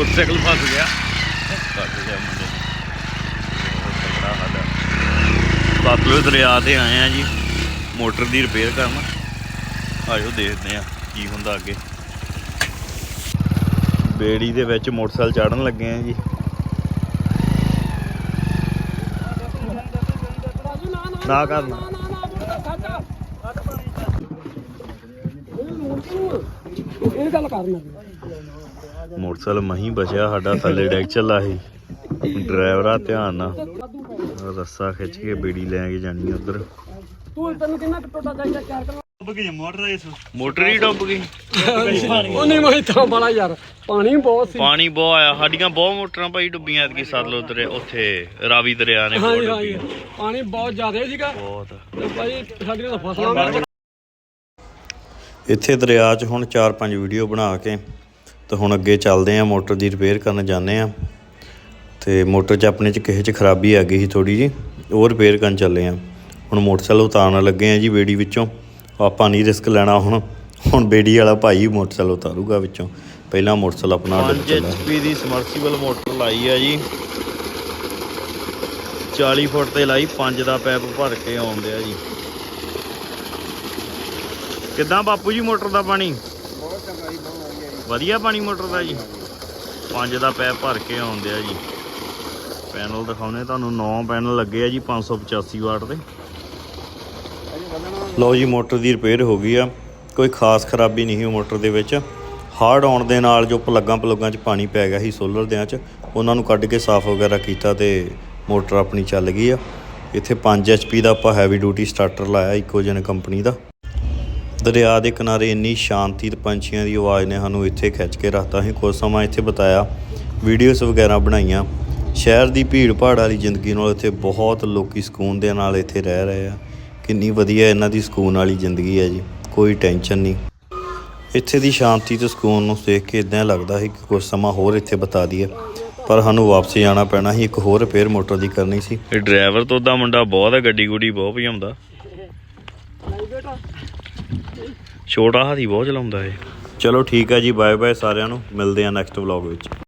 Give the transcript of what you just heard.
Motorcycle ਫਸ ਗਿਆ। ਫਸ ਗਿਆ ਮੁੰਡੇ। ਤਗੜਾ ਆ ਸਤਲੁਜ ਦਰਿਆ ਤੇ ਆਏ ਆ ਜੀ। ਮੋਟਰ ਦੀ ਰਿਪੇਅਰ ਕਰਨ। ਆਜੋ ਦੇਖਦੇ ਆ ਕੀ ਹੁੰਦਾ ਅੱਗੇ। ਬੇੜੀ ਦੇ ਵਿੱਚ ਮੋਟਰਸਾਈਕਲ ਚਾੜਨ ਲੱਗੇ ਆ ਜੀ। ਨਾ ਕਰਨਾ। ਇਹ ਗੱਲ ਕਰਨਾ ਮੋਟਰਸਾਈਕਲ ਮਹੀਂ ਬਚਿਆ ਸਾਡਾ ਥੱਲੇ ਡੈਕ ਚੱਲਾ ਸੀ। ਡਰਾਈਵਰਾ ਧਿਆਨ ਨਾਲ। ਰੱਸਾ ਖਿੱਚ ਕੇ ਬੇੜੀ ਲੈ ਕੇ ਜਾਣੀ ਉਧਰ। ਤੂੰ ਤੈਨੂੰ ਕਿੰਨਾ ਕੁ ਟੋਟਾ ਚਾਹੀਦਾ ਚਾਰ ਕਿਲੋ? ਮੋਟਰ ਹੀ ਡੁੱਬ ਗਈ। ਉਹ ਨਹੀਂ ਮੈਂ ਤਾਂ ਬੜਾ ਯਾਰ ਪਾਣੀ ਬਹੁਤ ਸੀ। ਪਾਣੀ ਬਹੁਤ ਆਇਆ। ਸਾਡੀਆਂ ਬਹੁਤ ਮੋਟਰਾਂ ਭਾਈ ਡੁੱਬੀਆਂ ਐਤਕੀ ਸਤਲੁਜ ਦਰਿਆ ਉੱਥੇ ਰਾਵੀ ਦਰਿਆ ਨੇ ਬਹੁਤ ਡੁੱਬੀਆਂ। ਪਾਣੀ ਬਹੁਤ ਜ਼ਿਆਦਾ ਸੀਗਾ। ਬਹੁਤ। ਤੇ ਭਾਈ ਸਾਡੀਆਂ ਤਾਂ ਫਸਲਾਂ ਇੱਥੇ ਦਰਿਆ 'ਚ ਹੁਣ 4-5 ਵੀਡੀਓ ਬਣਾ ਕੇ ਤੇ ਹੁਣ ਅੱਗੇ ਚੱਲਦੇ ਆ ਮੋਟਰ ਦੀ ਰਿਪੇਅਰ ਕਰਨ ਜਾਂਦੇ ਆ। ਤੇ ਮੋਟਰ 'ਚ ਆਪਣੇ 'ਚ ਕਿਸੇ 'ਚ ਖਰਾਬੀ ਆ ਗਈ ਸੀ ਥੋੜੀ ਜੀ ਉਹ ਰਿਪੇਅਰ ਕਰਨ ਚੱਲੇ ਆ। ਹੁਣ ਮੋਟਰਸਾਈਕਲ ਉਤਾਰਨ ਲੱਗੇ ਆ ਜੀ ਬੇੜੀ ਵਿੱਚੋਂ। ਆਪਾਂ ਨਹੀਂ ਰਿਸਕ ਲੈਣਾ ਹੁਣ ਹੁਣ ਬੇੜੀ ਵਾਲਾ ਭਾਈ ਮੋਟਰਸਾਈਕਲ ਉਤਾਰੂਗਾ ਵਿੱਚੋਂ। ਪਹਿਲਾਂ ਮੋਟਰਸਾਈਕਲ ਆਪਣਾ 5 HP ਦੀ ਸਮਰਸੀਬਲ ਮੋਟਰ ਲਾਈ ਆ ਜੀ। 40 ਫੁੱਟ ਤੇ ਲਾਈ 5 ਦਾ ਪੈਪ ਭਰ ਕੇ ਆਉਂਦੇ ਆ ਜੀ। ਕਿੱਦਾਂ ਬਾਪੂ ਜੀ ਮੋਟਰ ਦਾ ਪਾਣੀ? ਵਧੀਆ ਪਾਣੀ ਮੋਟਰ ਦਾ ਜੀ? ਪੰਜ ਦਾ ਪੈਪ ਭਰ ਕੇ ਆਉਂਦੇ ਆ ਜੀ। ਪੈਨਲ ਦਿਖਾਉਨੇ ਤੁਹਾਨੂੰ 9 ਪੈਨਲ ਲੱਗੇ ਆ ਜੀ 585 ਵਾਟ ਦੇ। ਲਓ ਜੀ ਮੋਟਰ ਦੀ ਰਿਪੇਅਰ ਹੋ ਗਈ ਆ। ਕੋਈ ਖਾਸ ਖਰਾਬੀ ਨਹੀਂ ਹੋਈ ਮੋਟਰ ਦੇ ਵਿੱਚ। ਹਾਰਡ ਆਉਣ ਦੇ ਨਾਲ ਜੋ ਪਲੱਗਾਂ ਪਲੱਗਾਂ 'ਚ ਪਾਣੀ ਪੈ ਗਿਆ ਸੀ ਸੋਲਰ ਦਿਆਂ 'ਚ ਉਹਨਾਂ ਨੂੰ ਕੱਢ ਕੇ ਸਾਫ਼ ਵਗੈਰਾ ਕੀਤਾ ਤੇ ਮੋਟਰ ਆਪਣੀ ਚੱਲ ਗਈ ਆ। ਇੱਥੇ 5 HP ਦਾ ਆਪਾਂ ਹੈਵੀ ਡਿਊਟੀ ਸਟਾਰਟਰ ਲਾਇਆ ਇਕੋਜਨ ਕੰਪਨੀ ਦਾ। ਦਰਿਆ ਦੇ ਕਿਨਾਰੇ ਇੰਨੀ ਸ਼ਾਂਤੀ ਤੇ ਪੰਛੀਆਂ ਦੀ ਆਵਾਜ਼ ਨੇ ਸਾਨੂੰ ਇੱਥੇ ਖਿੱਚ ਕੇ ਰੱਖਤਾ। ਸੀ ਕੁਝ ਸਮਾਂ ਇੱਥੇ ਬਿਤਾਇਆ ਵੀਡੀਓਜ਼ ਵਗੈਰਾ ਬਣਾਈਆਂ। ਸ਼ਹਿਰ ਦੀ ਭੀੜ ਭਾੜ ਵਾਲੀ ਜ਼ਿੰਦਗੀ ਨਾਲ ਇੱਥੇ ਬਹੁਤ ਲੋਕੀ ਸਕੂਨ ਦੇ ਨਾਲ ਇੱਥੇ ਰਹਿ ਰਹੇ ਆ। ਕਿੰਨੀ ਵਧੀਆ ਇਹਨਾਂ ਦੀ ਸਕੂਨ ਵਾਲੀ ਜ਼ਿੰਦਗੀ ਹੈ ਜੀ। ਕੋਈ ਟੈਨਸ਼ਨ ਨਹੀਂ। ਇੱਥੇ ਦੀ ਸ਼ਾਂਤੀ ਤੇ ਸਕੂਨ ਨੂੰ ਦੇਖ ਕੇ ਇਦਾਂ ਲੱਗਦਾ ਸੀ ਕਿ ਕੁਝ ਸਮਾਂ ਹੋਰ ਇੱਥੇ ਬਿਤਾ ਦਈਏ। ਪਰ ਸਾਨੂੰ ਵਾਪਸ ਜਾਣਾ ਪੈਣਾ ਸੀ। ਇੱਕ ਹੋਰ ਰਿਪੇਅਰ ਮੋਟਰ ਦੀ ਕਰਨੀ ਸੀ। ਇਹ ਡਰਾਈਵਰ ਤੋਂ ਦਾ ਮੁੰਡਾ ਬਹੁਤ ਹੈ ਗੱਡੀ ਗੁੱਡੀ ਬਹੁਤ ਭਜਾਉਂਦਾ। ਛੋਟਾ ਹਾਥੀ ਬਹੁਤ ਚਲਾਉਂਦਾ ਏ ਚਲੋ ਠੀਕ ਹੈ ਜੀ ਬਾਏ ਬਾਏ ਸਾਰਿਆਂ ਨੂੰ। ਮਿਲਦੇ ਆ ਨੈਕਸਟ ਵਲੌਗ ਵਿੱਚ।